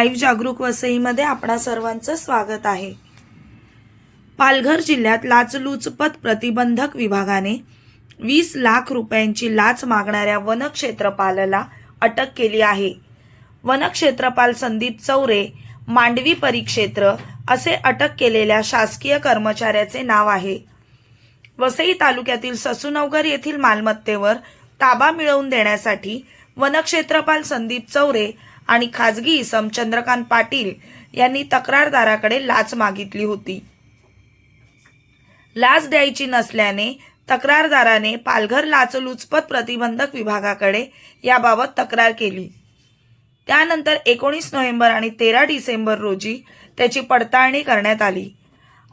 Live जागरूक वसईमध्ये आपणा सर्वांचं स्वागत आहे. पालघर जिल्ह्यात लाचलुचपत प्रतिबंधक विभागाने वीस लाख रुपयांची लाच मागणाऱ्या वनक्षेत्रपालाला अटक केली आहे. वनक्षेत्रपाल संदीप चौरे मांडवी परिक्षेत्र असे अटक केलेल्या शासकीय कर्मचाऱ्याचे नाव आहे. वसई तालुक्यातील ससूनवगर येथील मालमत्तेवर ताबा मिळवून देण्यासाठी वनक्षेत्रपाल संदीप चौरे आणि खाजगी इसम चंद्रकांत पाटील यांनी तक्रारदाराकडे लाच मागितली होती. लाच द्यायची नसल्याने तक्रारदाराने पालघर लाचलुचपत प्रतिबंधक विभागाकडे याबाबत तक्रार केली. त्यानंतर एकोणीस नोव्हेंबर आणि तेरा डिसेंबर रोजी त्याची पडताळणी करण्यात आली.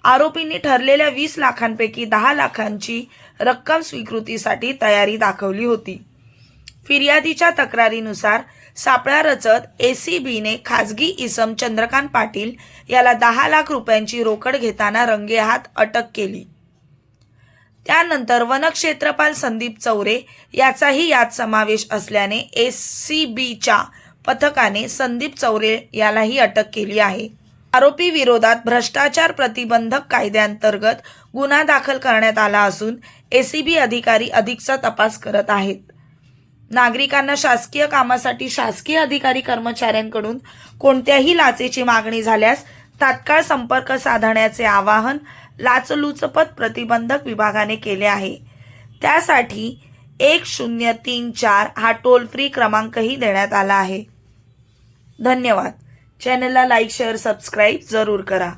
आरोपींनी ठरलेल्या वीस लाखांपैकी दहा लाखांची रक्कम स्वीकृतीसाठी तयारी दाखवली होती. फिर्यादीच्या तक्रारीनुसार सापळा रचत एसीबीने खाजगी इसम चंद्रकांत पाटील याला दहा लाख रुपयांची रोकड घेताना रंगेहात अटक केली. त्यानंतर वनक्षेत्रपाल संदीप चौरे याचाही यात समावेश असल्याने ए सी बीच्या पथकाने संदीप चौरे यालाही अटक केली आहे. आरोपी विरोधात भ्रष्टाचार प्रतिबंधक कायद्याअंतर्गत गुन्हा दाखल करण्यात आला असून एसीबी अधिकारी अधिकचा तपास करत आहेत. नागरिकांना शासकीय कामासाठी शासकीय अधिकारी कर्मचाऱ्यांकडून कोणत्याही लाचेची मागणी झाल्यास तात्काळ संपर्क साधण्याचे आवाहन लाचलुचपत प्रतिबंधक विभागाने केले आहे. त्यासाठी एक शून्य तीन चार हा टोल फ्री क्रमांकही देण्यात आला आहे. धन्यवाद. चॅनलला लाईक शेअर सबस्क्राईब जरूर करा.